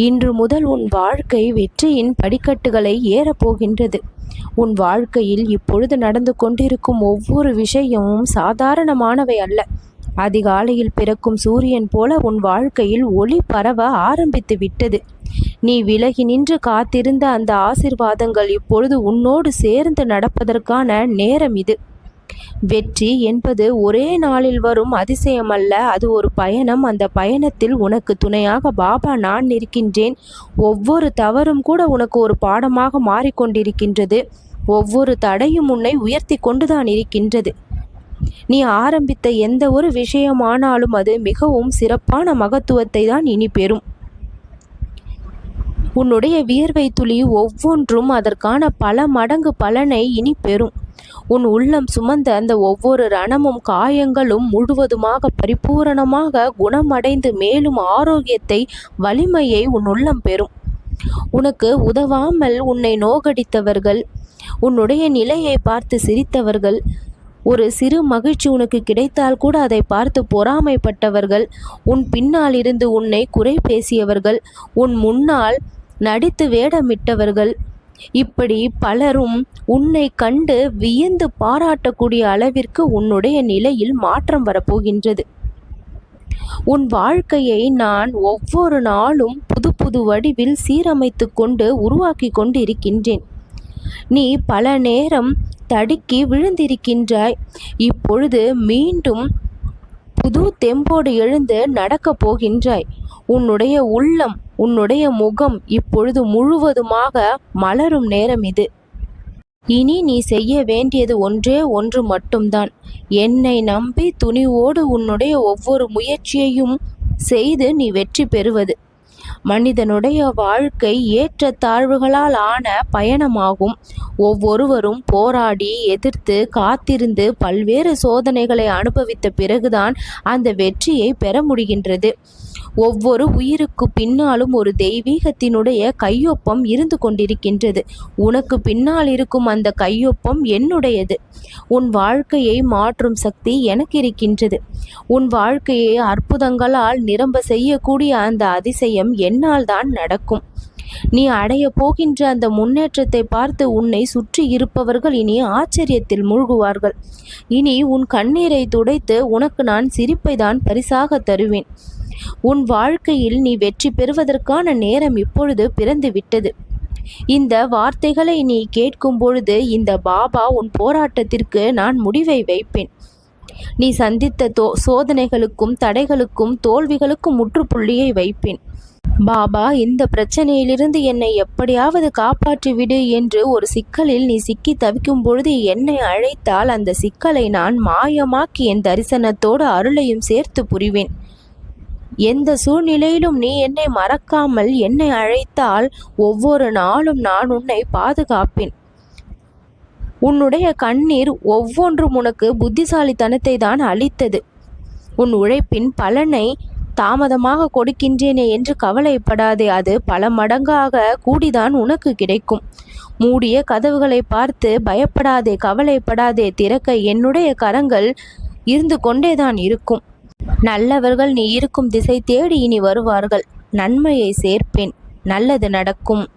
இன்று முதல் உன் வாழ்க்கை வெற்றியின் படிக்கட்டுகளை ஏறப்போகின்றது உன் வாழ்க்கையில் இப்பொழுது நடந்து கொண்டிருக்கும் ஒவ்வொரு விஷயமும் சாதாரணமானவை அல்ல. அதிகாலையில் பிறக்கும் சூரியன் போல உன் வாழ்க்கையில் ஒளி பரவ ஆரம்பித்து விட்டது. நீ விலகி நின்று காத்திருந்த அந்த ஆசிர்வாதங்கள் இப்பொழுது உன்னோடு சேர்ந்து நடப்பதற்கான நேரம் இது. வெற்றி என்பது ஒரே நாளில் வரும் அதிசயம் அல்ல அது ஒரு பயணம். அந்த பயணத்தில் உனக்கு துணையாக பாபா நான் இருக்கின்றேன் ஒவ்வொரு தவறும் கூட உனக்கு ஒரு பாடமாக மாறிக்கொண்டிருக்கின்றது. ஒவ்வொரு தடையும் உன்னை உயர்த்தி கொண்டுதான் இருக்கின்றது. நீ ஆரம்பித்த எந்த ஒரு விஷயமானாலும் அது மிகவும் சிறப்பான மகத்துவத்தை தான் இனி பெறும். உன்னுடைய வியர்வை துளி ஒவ்வொன்றும் அதற்கான பல மடங்கு பலனை இனி பெறும். உன் உள்ளம் சுமந்த அந்த ஒவ்வொரு ரணமும் காயங்களும் முழுவதுமாக பரிபூரணமாக குணமடைந்து மேலும் ஆரோக்கியத்தை வலிமையை உன் உள்ளம் பெறும். உனக்கு உதவாமல் உன்னை நோகடித்தவர்கள் உன்னுடைய நிலையை பார்த்து சிரித்தவர்கள் ஒரு சிறு மகிழ்ச்சி உனக்கு கிடைத்தால் கூட அதை பார்த்து பொறாமைப்பட்டவர்கள் உன் பின்னால் இருந்து உன்னை குறை பேசியவர்கள் உன் முன்னால் நடித்து வேடமிட்டவர்கள். இப்படி பலரும் உன்னை கண்டு வியந்து பாராட்டக்கூடிய அளவிற்கு உன்னுடைய நிலையில் மாற்றம் வரப்போகின்றது. உன் வாழ்க்கையை நான் ஒவ்வொரு நாளும் புது புது வடிவில் சீரமைத்து கொண்டு உருவாக்கி கொண்டு இருக்கின்றேன் நீ பல நேரம் தடுக்கி விழுந்திருக்கின்றாய். இப்பொழுது மீண்டும் புது தெம்போடு எழுந்து நடக்கப் போகின்றாய். உன்னுடைய உள்ளம் உன்னுடைய முகம் இப்பொழுது முழுவதுமாக மலரும் நேரம் இது. இனி நீ செய்ய வேண்டியது ஒன்றே ஒன்று மட்டும்தான். என்னை நம்பி துணிவோடு உன்னுடைய ஒவ்வொரு முயற்சியையும் செய்து நீ வெற்றி பெறுவது. மனிதனுடைய வாழ்க்கை ஏற்ற தாழ்வுகளால் ஆன பயணமாகும். ஒவ்வொருவரும் போராடி எதிர்த்து காத்திருந்து பல்வேறு சோதனைகளை அனுபவித்த பிறகுதான் அந்த வெற்றியை பெற முடிகின்றது. ஒவ்வொரு உயிருக்கு பின்னாலும் ஒரு தெய்வீகத்தினுடைய கையொப்பம் இருந்து கொண்டிருக்கின்றது. உனக்கு பின்னால் இருக்கும் அந்த கையொப்பம் என்னுடையது. உன் வாழ்க்கையை மாற்றும் சக்தி எனக்கு இருக்கின்றது. உன் வாழ்க்கையை அற்புதங்களால் நிரம்ப செய்யக்கூடிய அந்த அதிசயம் என்னால் தான் நடக்கும். நீ அடைய போகின்ற அந்த முன்னேற்றத்தை பார்த்து உன்னை சுற்றி இருப்பவர்கள் இனி ஆச்சரியத்தில் மூழ்குவார்கள். இனி உன் கண்ணீரை துடைத்து உனக்கு நான் சிரிப்பை தான் பரிசாக தருவேன். உன் வாழ்க்கையில் நீ வெற்றி பெறுவதற்கான நேரம் இப்பொழுது பிறந்து விட்டது இந்த வார்த்தைகளை நீ கேட்கும் பொழுது இந்த பாபா உன் போராட்டத்திற்கு நான் முடிவை வைப்பேன். நீ சந்தித்த தோ சோதனைகளுக்கும் தடைகளுக்கும் தோல்விகளுக்கும் முற்றுப்புள்ளியை வைப்பேன். பாபா இந்த பிரச்சனையிலிருந்து என்னை எப்படியாவது காப்பாற்றி விடு என்று ஒரு சிக்கலில் நீ சிக்கி தவிக்கும் பொழுது என்னை அழைத்தால் அந்த சிக்கலை நான் மாயமாக்கி என் தரிசனத்தோடு அருளையும் சேர்த்து புரிவேன். எந்த சூழ்நிலையிலும் நீ என்னை மறக்காமல் என்னை அழைத்தால் ஒவ்வொரு நாளும் நான் உன்னை பாதுகாப்பேன். உன்னுடைய கண்ணீர் ஒவ்வொன்றும் உனக்கு புத்திசாலித்தனத்தை தான் அளித்தது. உன் உழைப்பின் பலனை தாமதமாக கொடுக்கின்றேனே என்று கவலைப்படாதே அது பல மடங்காக கூடிதான் உனக்கு கிடைக்கும். மூடிய கதவுகளை பார்த்து பயப்படாதே கவலைப்படாதே திறக்க என்னுடைய கரங்கள் இருந்து கொண்டேதான் இருக்கும். நல்லவர்கள் நீ இருக்கும் திசை தேடி இனி வருவார்கள். நன்மையை சேர்ப்பேன். நல்லது நடக்கும்.